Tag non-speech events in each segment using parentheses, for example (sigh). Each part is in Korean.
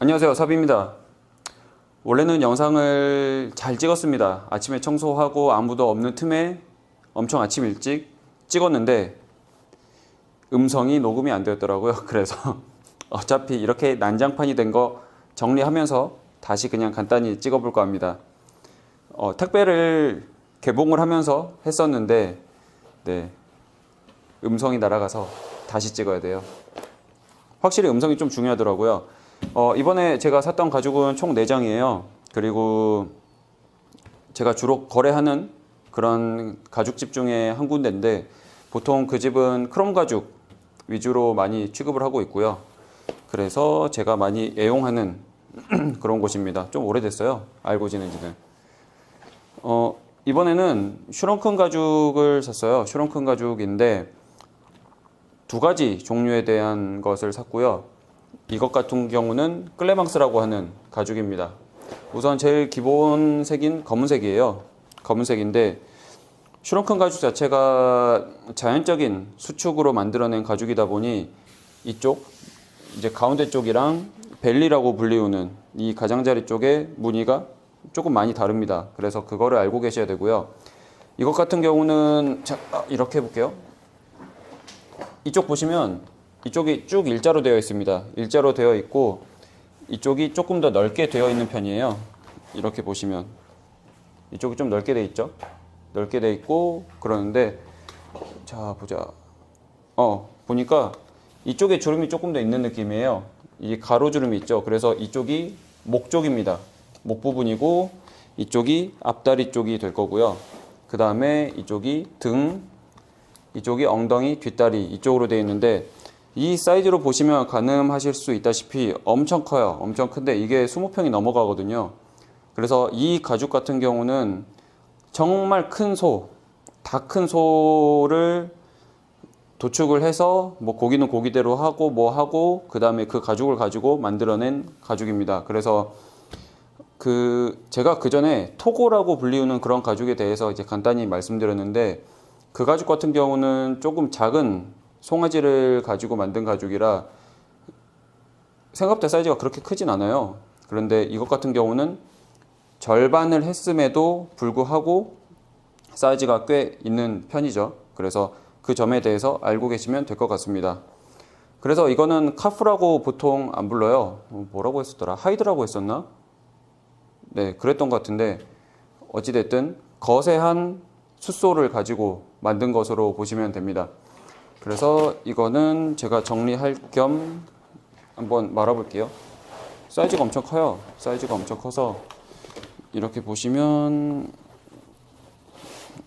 안녕하세요 사비입니다. 원래는 영상을 잘 찍었습니다. 아침에 청소하고 아무도 없는 틈에 엄청 아침 일찍 찍었는데 음성이 녹음이 안 되었더라고요. (laughs) 그래서 어차피 이렇게 난장판이 된 거 정리하면서 다시 그냥 간단히 찍어볼까 합니다. 어, 택배를 개봉을 하면서 했었는데 네 음성이 날아가서 다시 찍어야 돼요. 확실히 음성이 좀 중요하더라고요. 어, 이번에 제가 샀던 가죽은 총 4장이에요. 그리고 제가 주로 거래하는 그런 가죽집 중에 한 군데인데 보통 그 집은 크롬 가죽 위주로 많이 취급을 하고 있고요. 그래서 제가 많이 애용하는 (clears throat) 그런 곳입니다. 좀 오래됐어요. 알고 지낸 지는. 어, 이번에는 슈렁큰 가죽을 샀어요. 슈렁큰 가죽인데 두 가지 종류에 대한 것을 샀고요. 이것 같은 경우는 클레망스라고 하는 가죽입니다. 우선 제일 기본 색인 검은색이에요. 검은색인데 슈렁큰 가죽 자체가 자연적인 수축으로 만들어낸 가죽이다 보니 이쪽 이제 가운데 쪽이랑 벨리라고 불리우는 이 가장자리 쪽의 무늬가 조금 많이 다릅니다. 그래서 그거를 알고 계셔야 되고요. 이것 같은 경우는 자, 아, 이렇게 해볼게요. 이쪽 보시면 이쪽이 쭉 일자로 되어 있습니다. 일자로 되어 있고 이쪽이 조금 더 넓게 되어 있는 편이에요. 이렇게 보시면 이쪽이 좀 넓게 돼 있죠. 넓게 돼 있고 그러는데 자 보자. 어 보니까 이쪽에 주름이 조금 더 있는 느낌이에요. 이 가로 주름이 있죠. 그래서 이쪽이 목 쪽입니다. 목 부분이고 이쪽이 앞다리 쪽이 될 거고요. 그 다음에 이쪽이 등, 이쪽이 엉덩이, 뒷다리 이쪽으로 되어 있는데 이 사이즈로 보시면 가늠하실 수 있다시피 엄청 커요. 엄청 큰데 이게 20평이 넘어가거든요. 그래서 이 가죽 같은 경우는 정말 큰 소, 다 큰 소를 도축을 해서 뭐 고기는 고기대로 하고 뭐 하고 그 다음에 그 가죽을 가지고 만들어낸 가죽입니다. 그래서 그 제가 그 전에 토고라고 불리우는 그런 가죽에 대해서 이제 간단히 말씀드렸는데 그 가죽 같은 경우는 조금 작은 송아지를 가지고 만든 가죽이라 생각보다 사이즈가 그렇게 크진 않아요. 그런데 이것 같은 경우는 절반을 했음에도 불구하고 사이즈가 꽤 있는 편이죠. 그래서 그 점에 대해서 알고 계시면 될 것 같습니다. 그래서 이거는 카프라고 보통 안 불러요. 어, 뭐라고 했었더라? 하이드라고 했었나? 네, 그랬던 것 같은데 어찌됐든 거세한 숫소를 가지고 만든 것으로 보시면 됩니다. 그래서 이거는 제가 정리할 겸 한번 말아볼게요. 사이즈가 엄청 커요. 사이즈가 엄청 커서 이렇게 보시면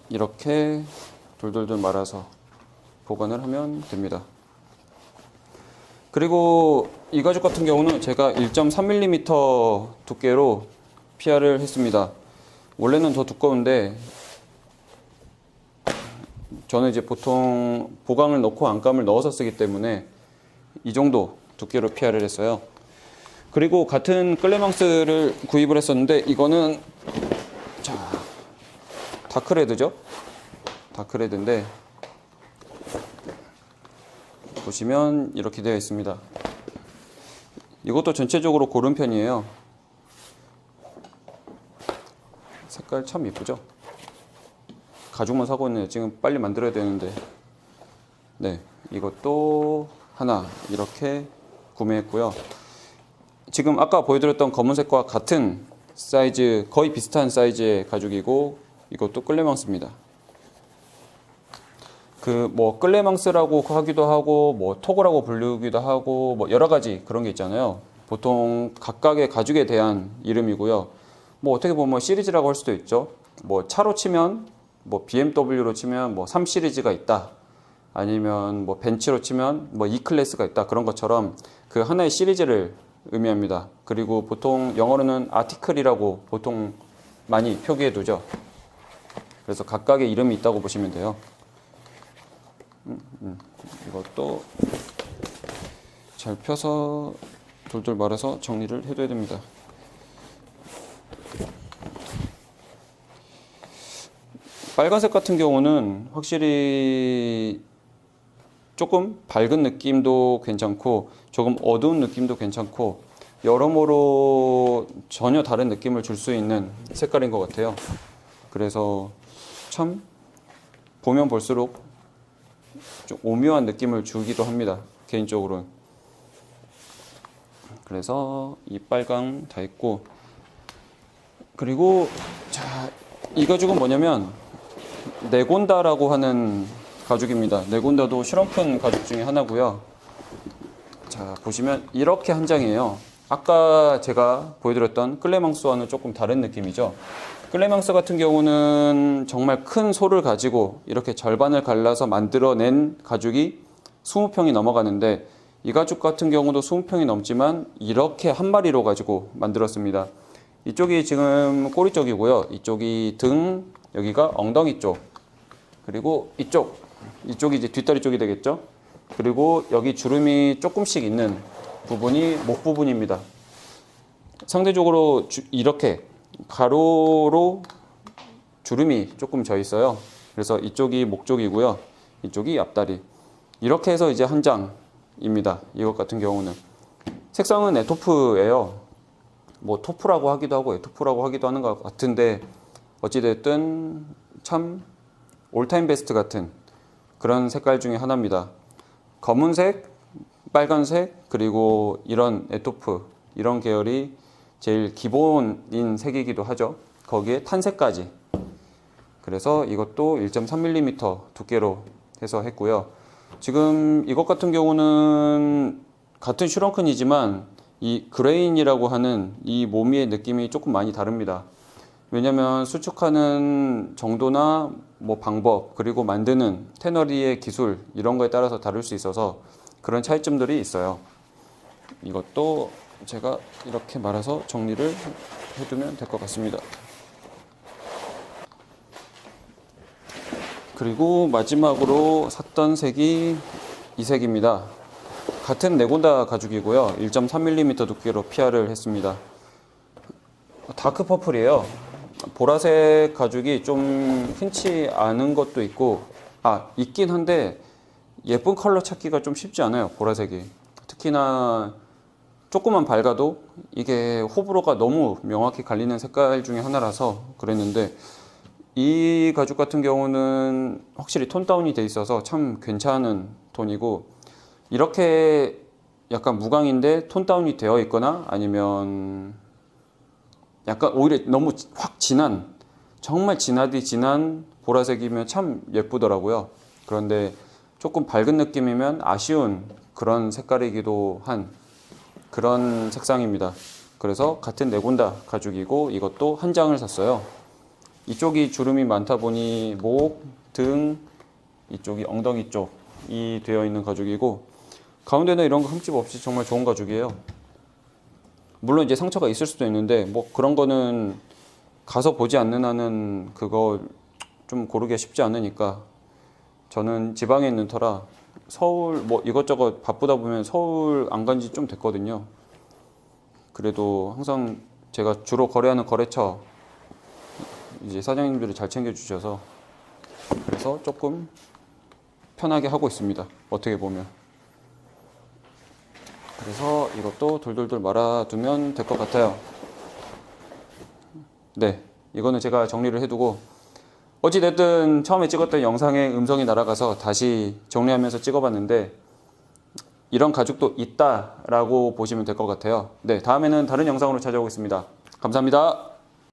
이렇게 돌돌돌 말아서 보관을 하면 됩니다. 그리고 이 가죽 같은 경우는 제가 1.3mm 두께로 PR을 했습니다. 원래는 더 두꺼운데 저는 이제 보통 보강을 넣고 안감을 넣어서 쓰기 때문에 이 정도 두께로 PR을 했어요. 그리고 같은 클레망스를 구입을 했었는데 이거는 자 다크레드죠? 다크레드인데 보시면 이렇게 되어 있습니다. 이것도 전체적으로 고른 편이에요. 색깔 참 예쁘죠? 가죽만 사고 있네요. 지금 빨리 만들어야 되는데. 네, 이것도 하나 이렇게 구매했고요. 지금 아까 보여드렸던 검은색과 같은 사이즈, 거의 비슷한 사이즈의 가죽이고 이것도 끌레망스입니다. 그 뭐 끌레망스라고 하기도 하고 뭐 토고라고 불리기도 하고 뭐 여러 가지 그런 게 있잖아요. 보통 각각의 가죽에 대한 이름이고요. 뭐 어떻게 보면 시리즈라고 할 수도 있죠. 뭐 차로 치면 뭐 BMW로 치면 뭐 3 시리즈가 있다. 아니면 뭐 벤츠로 치면 뭐 E 클래스가 있다. 그런 것처럼 그 하나의 시리즈를 의미합니다. 그리고 보통 영어로는 아티클이라고 보통 많이 표기해 두죠. 그래서 각각의 이름이 있다고 보시면 돼요. 음, 음. 이것도 잘 펴서 돌돌 말아서 정리를 해둬야 됩니다. 빨간색 같은 경우는 확실히 조금 밝은 느낌도 괜찮고 조금 어두운 느낌도 괜찮고 여러모로 전혀 다른 느낌을 줄 수 있는 색깔인 것 같아요. 그래서 참 보면 볼수록 좀 오묘한 느낌을 주기도 합니다. 개인적으로는. 그래서 이 빨강 다 있고 그리고 자, 이 가죽은 뭐냐면 네곤다라고 하는 가죽입니다. 네곤다도 실험큰 가죽 중에 하나고요. 자, 보시면 이렇게 한 장이에요. 아까 제가 보여드렸던 클레망스와는 조금 다른 느낌이죠. 클레망스 같은 경우는 정말 큰 소를 가지고 이렇게 절반을 갈라서 만들어낸 가죽이 20평이 넘어가는데 이 가죽 같은 경우도 20평이 넘지만 이렇게 한 마리로 가지고 만들었습니다. 이쪽이 지금 꼬리 쪽이고요. 이쪽이 등, 여기가 엉덩이 쪽. 그리고 이쪽, 이쪽이 이제 뒷다리 쪽이 되겠죠. 그리고 여기 주름이 조금씩 있는 부분이 목 부분입니다. 상대적으로 주- 이렇게 가로로 주름이 조금 져 있어요. 그래서 이쪽이 목 쪽이고요. 이쪽이 앞다리. 이렇게 해서 이제 한 장입니다. 이것 같은 경우는. 색상은 에토프예요. 뭐 토프라고 하기도 하고 에토프라고 하기도 하는 것 같은데 어찌됐든 참 올타임 베스트 같은 그런 색깔 중에 하나입니다. 검은색, 빨간색, 그리고 이런 에토프 이런 계열이 제일 기본인 색이기도 하죠. 거기에 탄색까지. 그래서 이것도 1.3mm 두께로 해서 했고요. 지금 이것 같은 경우는 같은 슈렁큰이지만 이 그레인이라고 하는 이 모미의 느낌이 조금 많이 다릅니다. 왜냐면 수축하는 정도나 뭐 방법 그리고 만드는 테너리의 기술 이런 거에 따라서 다를 수 있어서 그런 차이점들이 있어요. 이것도 제가 이렇게 말아서 정리를 해두면 될 것 같습니다. 그리고 마지막으로 샀던 색이 이 색입니다. 같은 네곤다 가죽이고요. 1.3mm 두께로 PR을 했습니다. 다크 퍼플이에요. 보라색 가죽이 좀 흔치 않은 것도 있고, 아, 있긴 한데, 예쁜 컬러 찾기가 좀 쉽지 않아요. 보라색이. 특히나 조금만 밝아도 이게 호불호가 너무 명확히 갈리는 색깔 중에 하나라서 그랬는데, 이 가죽 같은 경우는 확실히 톤 다운이 돼 있어서 참 괜찮은 톤이고, 이렇게 약간 무광인데 톤 다운이 되어 있거나 아니면 약간 오히려 너무 확 진한 정말 진하디 진한 보라색이면 참 예쁘더라고요. 그런데 조금 밝은 느낌이면 아쉬운 그런 색깔이기도 한 그런 색상입니다. 그래서 같은 네곤다 가죽이고 이것도 한 장을 샀어요. 이쪽이 주름이 많다 보니 목, 등, 이쪽이 엉덩이 쪽이 되어 있는 가죽이고 가운데는 이런 거 흠집 없이 정말 좋은 가죽이에요. 물론 이제 상처가 있을 수도 있는데 뭐 그런 거는 가서 보지 않는 한은 그거 좀 고르기 쉽지 않으니까 저는 지방에 있는 터라 서울 뭐 이것저것 바쁘다 보면 서울 안 간 지 좀 됐거든요. 그래도 항상 제가 주로 거래하는 거래처 이제 사장님들이 잘 챙겨주셔서 그래서 조금 편하게 하고 있습니다. 어떻게 보면. 그래서 이것도 돌돌돌 말아두면 될 것 같아요. 네, 이거는 제가 정리를 해두고 어찌됐든 처음에 찍었던 영상에 음성이 날아가서 다시 정리하면서 찍어봤는데 이런 가죽도 있다라고 보시면 될 것 같아요. 네, 다음에는 다른 영상으로 찾아오겠습니다. 감사합니다.